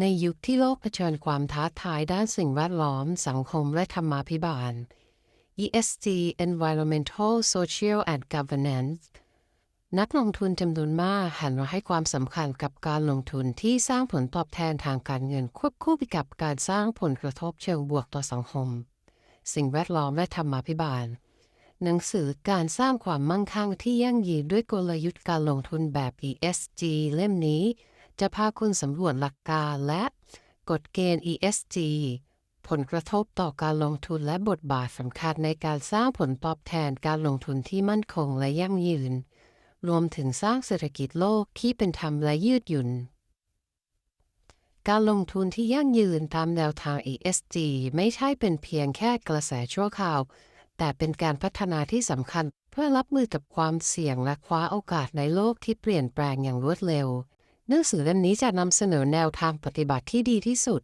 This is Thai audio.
ในยุคที่โลกเผชิญความท้าทายด้านสิ่งแวดล้อม สังคมและธรรมาภิบาล ESG Environmental Social and Governance นักลงทุนจำนวนมากหันมาให้ความสำคัญกับการลงทุนที่สร้างผลตอบแทนทางการเงินควบคู่ไปกับการสร้างผลกระทบเชิงบวกต่อสังคม สิ่งแวดล้อมและธรรมาภิบาล หนังสือการสร้างความมั่งคั่งที่ยั่งยืนด้วยกลยุทธ์การลงทุนแบบ ESG เล่มนี้ จะพาคุณสำรวจหลักการและกฎเกณฑ์ ESG ผลกระทบต่อการลงทุนและบทบาทสำคัญในการสร้างผลตอบแทนการลงทุนที่มั่นคงและยั่งยืน รวมถึงสร้างเศรษฐกิจโลกที่เป็นธรรมและยืดหยุ่น การลงทุนที่ยั่งยืนตามแนวทาง ESG ไม่ใช่เป็นเพียงแค่กระแสชั่วคราว แต่เป็นการพัฒนาที่สำคัญเพื่อรับมือกับความเสี่ยงและคว้าโอกาสในโลกที่เปลี่ยนแปลงอย่างรวดเร็ว หนังสือเล่มนี้จะนำเสนอแนวทางปฏิบัติที่ดีที่สุด